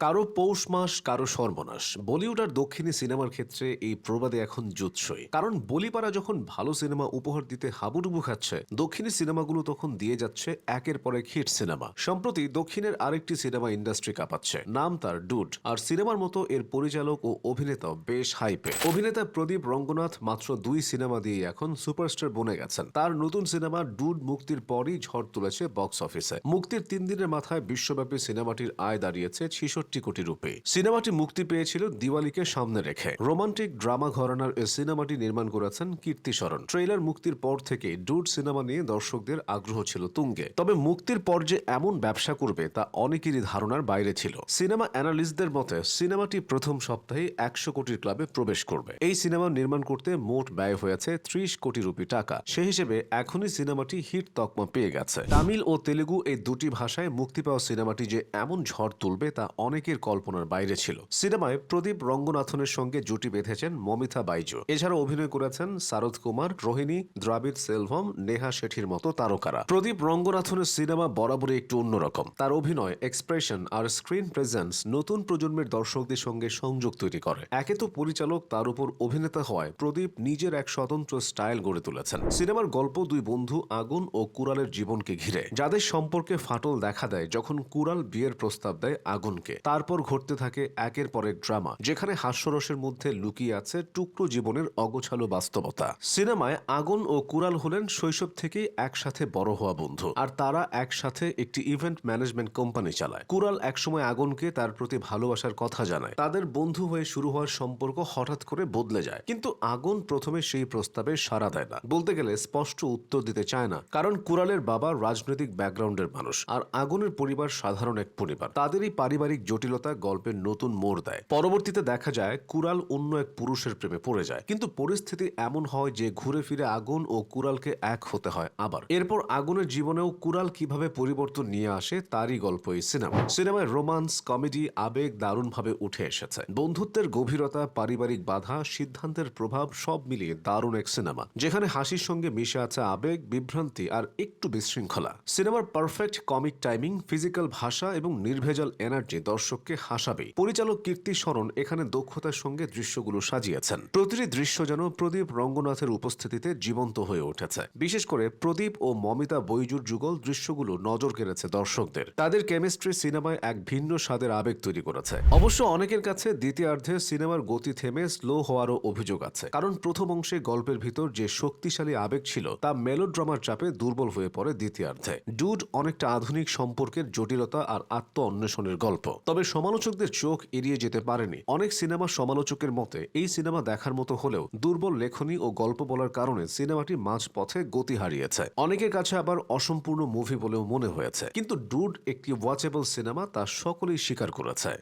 কারও পৌষ মাস, কারও সর্বনাশ। বলিউড আর দক্ষিণী সিনেমার ক্ষেত্রে এই প্রবাদে এখন জুৎসই। কারণ বলিপাড়া যখন ভালো সিনেমা উপহার দিতে হাবুডুবু খাচ্ছে, দক্ষিণী সিনেমাগুলো তখন দিয়ে যাচ্ছে একের পর এক হিট সিনেমা। সম্প্রতি দক্ষিণের আরেকটি সিনেমা ইন্ডাস্ট্রি কাঁপাচ্ছে, নাম তার ডুড। আর সিনেমার মতো এর পরিচালক ও অভিনেতা বেশ হাইপে। অভিনেতা প্রদীপ রঙ্গনাথ মাত্র দুই সিনেমা দিয়ে এখন সুপারস্টার বনে গেছেন। তার নতুন সিনেমা ডুড মুক্তির পরই ঝড় তুলেছে বক্স অফিসে। মুক্তির তিন দিনের মাথায় বিশ্বব্যাপী সিনেমাটির আয় দাঁড়িয়েছে ছিষট্টি কোটি রুপি। সিনেমাটি মুক্তি পেয়েছিল দিওয়ালিকে সামনে রেখে। রোমান্টিক ড্রামা ঘরানার এই সিনেমাটি নির্মাণ করেছেন কীর্তি শরণ। ট্রেলার মুক্তির পর থেকে ডুড সিনেমা নিয়ে দর্শকদের আগ্রহ ছিল তুঙ্গে। তবে মুক্তির পর যে এমন ব্যবসা করবে, তা অনেকেরই ধারণার বাইরে ছিল। সিনেমা অ্যানালিস্টদের মতে, সিনেমাটি প্রথম সপ্তাহে একশো কোটির ক্লাবে প্রবেশ করবে। এই সিনেমা নির্মাণ করতে মোট ব্যয় হয়েছে ত্রিশ কোটি রুপি টাকা। সে হিসেবে এখনই সিনেমাটি হিট তকমা পেয়ে গেছে। তামিল ও তেলেগু এই দুটি ভাষায় মুক্তি পাওয়া সিনেমাটি যে এমন ঝড় তুলবে, তা অনেকের কল্পনার বাইরে ছিল। সিনেমায় প্রদীপ রঙ্গনাথনের সঙ্গে জুটি বেঁধেছেন মমিতা বাইজু। এছাড়া অভিনয় করেছেন শারদ কুমার, রোহিণী, দ্রাবিড় সেলভম, নেহা শেঠির মতো তারকারা। প্রদীপ রঙ্গনাথনের সিনেমা বরাবরই একটু অন্যরকম। তার অভিনয়, এক্সপ্রেশন আর স্ক্রিন প্রেজেন্স নতুন প্রজন্মের দর্শকদের সঙ্গে সংযোগ তৈরি করে। একে তো পরিচালক, তার উপর অভিনেতা হওয়ায় প্রদীপ নিজের এক স্বতন্ত্র স্টাইল গড়ে তুলেছেন। সিনেমার গল্প দুই বন্ধু, আগুন ও কুরালের জীবনকে ঘিরে। যাদের সম্পর্কে ফাটল দেখা দেয় যখন কুরাল বিয়ের প্রস্তাব দেয় আগুনকে। তারপর ঘটতে থাকে একের পর এক ড্রামা, যেখানে হাস্যরসের মধ্যে লুকিয়ে আছে টুকরো জীবনের অগোছালো বাস্তবতা। সিনেমায় আগুন ও কুরাল হলেন শৈশব থেকেই একসাথে বড় হওয়া বন্ধু, আর তারা একসাথে একটি ইভেন্ট ম্যানেজমেন্ট কোম্পানি চালায়। কুরাল একসময় আগুনকে তার প্রতি ভালোবাসার কথা জানায়। তাদের বন্ধু হয়ে শুরু হওয়ার সম্পর্ক হঠাৎ করে বদলে যায়, কিন্তু আগুন প্রথমে সেই প্রস্তাবে সাড়া দেয় না। বলতে গেলে স্পষ্ট উত্তর দিতে চায় না, কারণ কুরালের বাবা রাজনৈতিক ব্যাকগ্রাউন্ডের মানুষ, আর আগুনের পরিবার সাধারণ এক পরিবার। তাদেরই পারিবারিক জটিলতা গল্পের নতুন মোড় দেয়। পরবর্তীতে দেখা যায় কুরাল অন্য এক পুরুষের প্রেমে পড়ে যায়। কিন্তু পরিস্থিতি এমন হয় যে ঘুরে ফিরে আগুন ও কুরালকে এক হতে হয় আবার। এরপর আগুনের জীবনেও কুরাল কীভাবে পরিবর্তন নিয়ে আসে তারই গল্প এই সিনেমা। সিনেমায় রোমান্স, কমেডি, আবেগ দারুণভাবে উঠে এসেছে। বন্ধুত্বের গভীরতা, পারিবারিক বাধা, সিদ্ধান্তের প্রভাব সব মিলিয়ে দারুণ এক সিনেমা, যেখানে হাসির সঙ্গে মিশে আছে আবেগ, বিভ্রান্তি আর একটু বিশৃঙ্খলা। সিনেমার পারফেক্ট কমিক টাইমিং, ফিজিক্যাল ভাষা এবং নির্ভেজাল এনার্জি দর্শককে হাসাবে। পরিচালক কীর্তি শরণ এখানে দক্ষতার সঙ্গে দৃশ্যগুলো সাজিয়েছেন। প্রতিটি দৃশ্য যেন প্রদীপ রঙ্গনাথের উপস্থিতিতে জীবন্ত হয়ে উঠেছে। বিশেষ করে প্রদীপ ও মমিতা বৈজুর যুগল দৃশ্যগুলো নজর কেড়েছে দর্শকদের। তাদের কেমিস্ট্রি সিনেমায় এক ভিন্ন স্বাদের আবেগ তৈরি করেছে। অবশ্য অনেকের কাছে দ্বিতীয়ার্ধে সিনেমার গতি থেমে স্লো হওয়ারও অভিযোগ আছে। কারণ প্রথম অংশে গল্পের ভিতর যে শক্তিশালী আবেগ ছিল, তা মেলোড্রামার চাপে দুর্বল হয়ে পড়ে দ্বিতীয়ার্ধে। ডুড অনেকটা আধুনিক সম্পর্কের জটিলতা আর আত্ম অন্বেষণের গল্প তবে সমালোচকদের চোখ এড়িয়ে যেতে পারেনি। অনেক সিনেমা সমালোচকের মতে, এই সিনেমা দেখার মতো হলেও দুর্বল লেখনী ও গল্প বলার কারণে সিনেমাটি মাঝপথে গতি হারিয়েছে। অনেকের কাছে আবার অসম্পূর্ণ মুভি বলেও মনে হয়েছে। কিন্তু ডুড একটি ওয়াচেবল সিনেমা তা সকলেই স্বীকার করেছে।